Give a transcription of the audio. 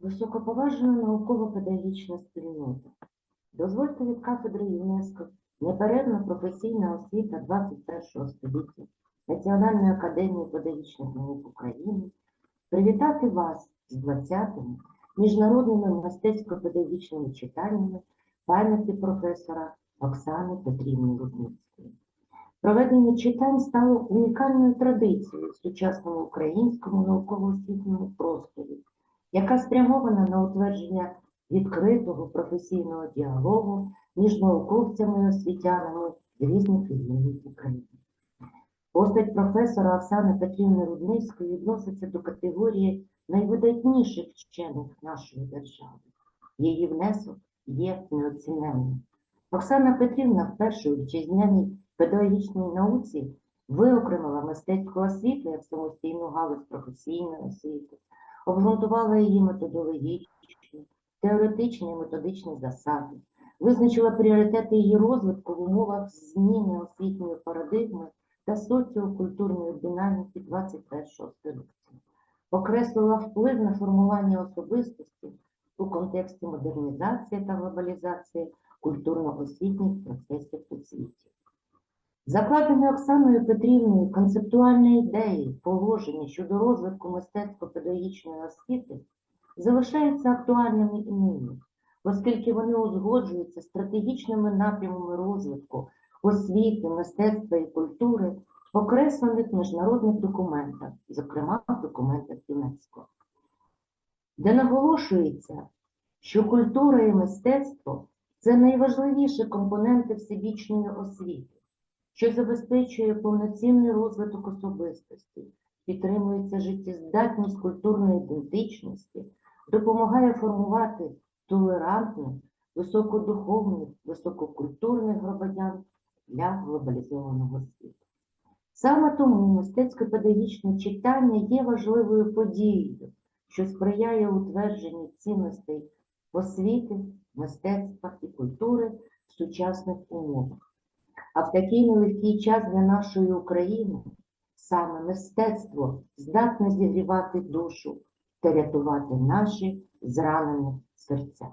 Високоповажена науково-педагогічна спільнота. Дозвольте від кафедри ЮНЕСКО неперервна професійна освіта 21 століття Національної академії педагогічних наук України привітати вас з 20-ми міжнародними мистецько-педагогічними читаннями пам'яті професора Оксани Петрівни Рудницької. Проведення читань стало унікальною традицією в сучасному українському науково-освітньому просторі яка спрямована на утвердження відкритого професійного діалогу між науковцями і освітянами з різних регіонів України. Постать професора Оксани Петрівни Рудницької відноситься до категорії найвидатніших вчених нашої держави. Її внесок є неоціненним. Оксана Петрівна вперше у вітчизняній педагогічній науці виокремила мистецьку освіту як самостійну галузь професійної освіти, обґрунтувала її методологічні, теоретичні і методичні засади, визначила пріоритети її розвитку в умовах зміни освітньої парадигми та соціокультурної динаміки 21 століття, окреслила вплив на формування особистості у контексті модернізації та глобалізації культурно-освітніх процесів у світі. Закладені Оксаною Петрівною концептуальні ідеї, положення щодо розвитку мистецько-педагогічної освіти залишаються актуальними і нині, оскільки вони узгоджуються стратегічними напрямами розвитку освіти, мистецтва і культури, окреслених міжнародних документах, зокрема в документах ЮНЕСКО, де наголошується, що культура і мистецтво це найважливіші компоненти всебічної освіти що забезпечує повноцінний розвиток особистості, підтримується життєздатність культурної ідентичності, допомагає формувати толерантних, високодуховних, висококультурних громадян для глобалізованого світу. Саме тому мистецько-педагогічне читання є важливою подією, що сприяє утвердженню цінностей освіти, мистецтва і культури в сучасних умовах. А в такий нелегкий час для нашої України саме мистецтво здатне зігрівати душу та рятувати наші зранені серця.